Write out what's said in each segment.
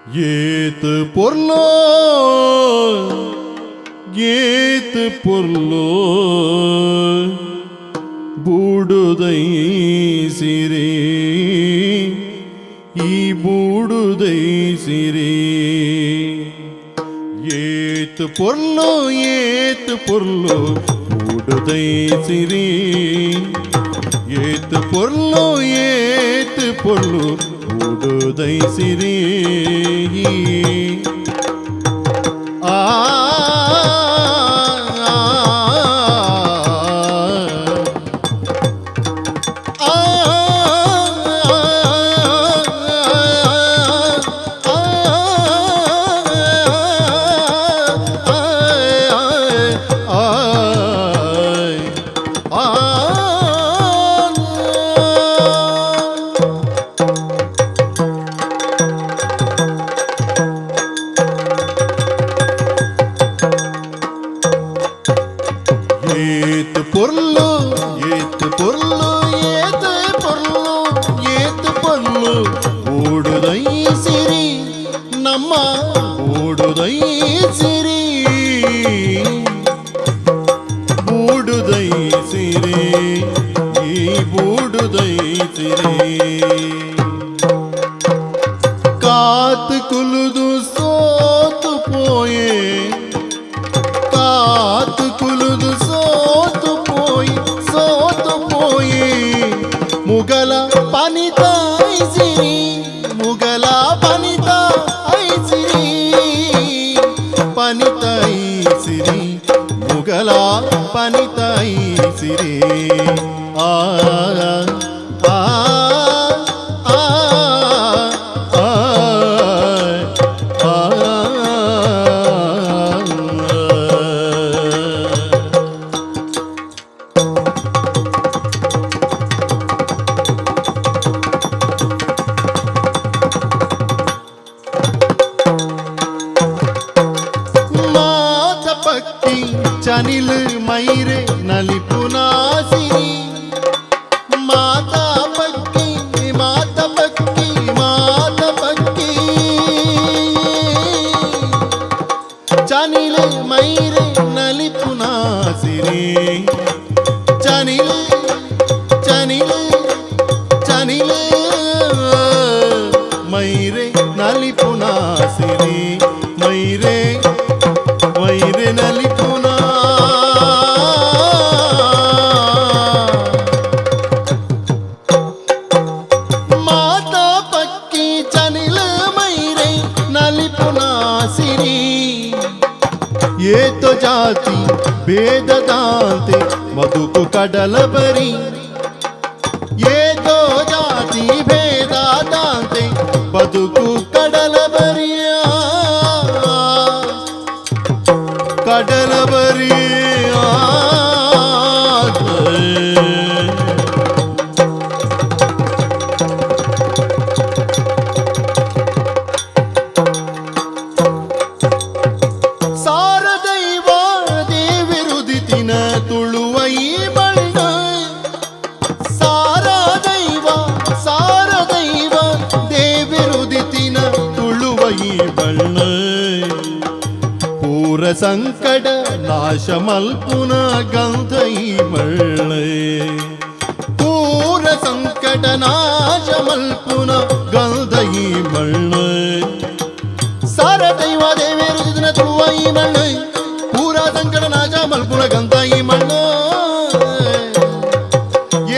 ஏத்து பொருளோ ஏத்து பொருளோ ಬೂಡುದೈ ಸಿರಿ ಈ ಬೂಡುದೈ ಸಿರಿ ಏತು ಪೊರ್ಲು ಏತು ಪೊರ್ಲು ಬೂಡುದೈ ಸಿರಿ ಏತು ಪೊರ್ಲು ಏತು ಪೊರ್ಲು ಬೂಡುದೈ ಸಿರಿ Panita Isiri ಯುಗಲ ಪನಿತೈಸಿರಿ ಆ చనిలు మైరే నలిపు నాసిని మాతా పక్కి మాత పక్కి మాత పక్కి చనిలు మైరే నలిపు నాసిని చనిలు చనిలు చనిలు మైరే ఏతో జాతి భేదదాంతి మధుకు కడలబరి ఏతో జాతి భేదదాంతి బతుకు కడలబరియా కడలబరియా సంకట నాశమల్పున గంధైమళ్ళే దూర సంకట నాశమల్పున గంధైమళ్ళే సారదైవ దేవేరుదిన తుడువైమళ్ళే పూరా సంకట నాశమల్పున గంధైమళ్ళే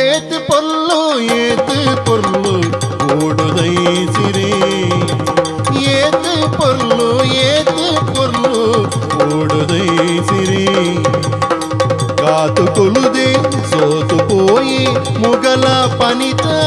ఏతు పొల్లు ఏతు పొల్లు ఓడుదై సిరే பொருளு ஏத்து பொருளு ஓடுதை சிறி காத்து கொழுதி சோத்து போய் முகல பனிதா